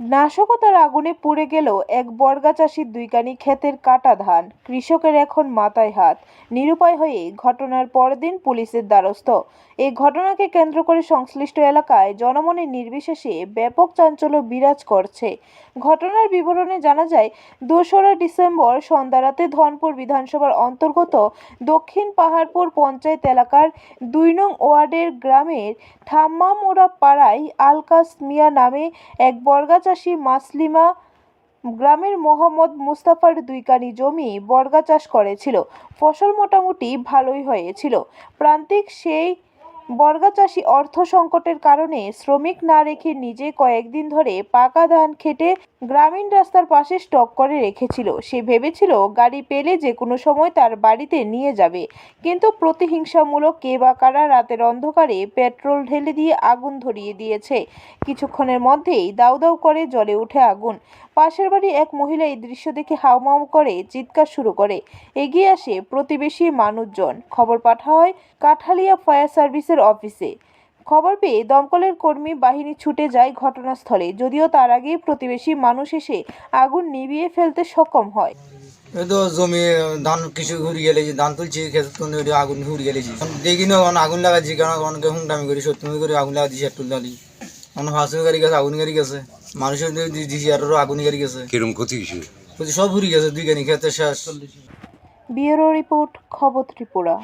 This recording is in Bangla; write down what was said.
নাশকতার আগুনে পুড়ে গেল এক বর্গা চাষির দুইকানি ক্ষেতের কাটা ধান কৃষকের এখন মাথায় হাত। নিরুপায় হয়ে ঘটনার পরদিন পুলিশের দ্বারস্থ। এই ঘটনাকে কেন্দ্র করে সংশ্লিষ্ট এলাকায় জনমনে নির্বিশেষে ব্যাপক চাঞ্চল্য বিরাজ করছে। ঘটনার বিবরণে জানা যায়, দোসরা ডিসেম্বর সন্ধ্যারাতে ধনপুর বিধানসভার অন্তর্গত দক্ষিণ পাহাড়পুর পঞ্চায়েত এলাকার দুই নং ওয়ার্ডের গ্রামের ঠাম্মামোড়া পাড়ায় আলকাস মিয়া নামে এক বর্গা চাষি মাসলিমা গ্রামের মোহাম্মদ মুস্তাফার দুই কানি জমি বর্গা চাষ করেছিল। ফসল মোটামুটি ভালোই হয়েছিল। প্রান্তিক সেই বর্গা চাষি অর্থ সংকটের কারণে শ্রমিক না রেখে নিজে কয়েকদিন ধরে পাকা ধান খেটে গ্রামীণ রাস্তার পাশে স্টক করে রেখেছিল। সে ভেবেছিল গাড়ি পেলে যে কোনো সময় তার বাড়িতে নিয়ে যাবে। কিন্তু প্রতিহিংসামূলক কে বা কারা রাতের অন্ধকারে পেট্রোল ঢেলে দিয়ে আগুন ধরিয়ে দিয়েছে। কিছুক্ষণের মধ্যেই দাউ দাউ করে জ্বলে উঠে আগুন। পাশের বাড়ি এক মহিলা এই দৃশ্য দেখে হাউমাউ করে, চিৎকার শুরু করে। এগিয়ে আসে প্রতিবেশী মানুষজন। খবর পাঠা হয় কাঠালিয়া ফায়ার সার্ভিসের অফিসে। খবর পেয়ে দমকলের কর্মী বাহিনী ছুটে যায় ঘটনাস্থলে যদিও তার আগেই প্রতিবেশী মানুষ এসে আগুন নিভিয়ে ফেলতে সক্ষম হয়। এই তো জমি ধান কিছু ঘুরে গেলেছি ধান তুলছি খেতে তুলে ওটা আগুন ঘুরে গেলেছি দেখি না অন আগুন লাগাচ্ছি কারণ অনেকে হুংটামি করি সত্যি করে আগুন লাগাচ্ছি একটু দালি অনেক ফাঁসুন গাড়ি গেছে আগুন গাড়ি গেছে। মানুষের দিছি আরও আগুন গাড়ি গেছে। কিরম ক্ষতি কিছু সব ঘুরে গেছে দুই গাড়ি খেতে শেষ ব্যুরো রিপোর্ট খবর ত্রিপুরা।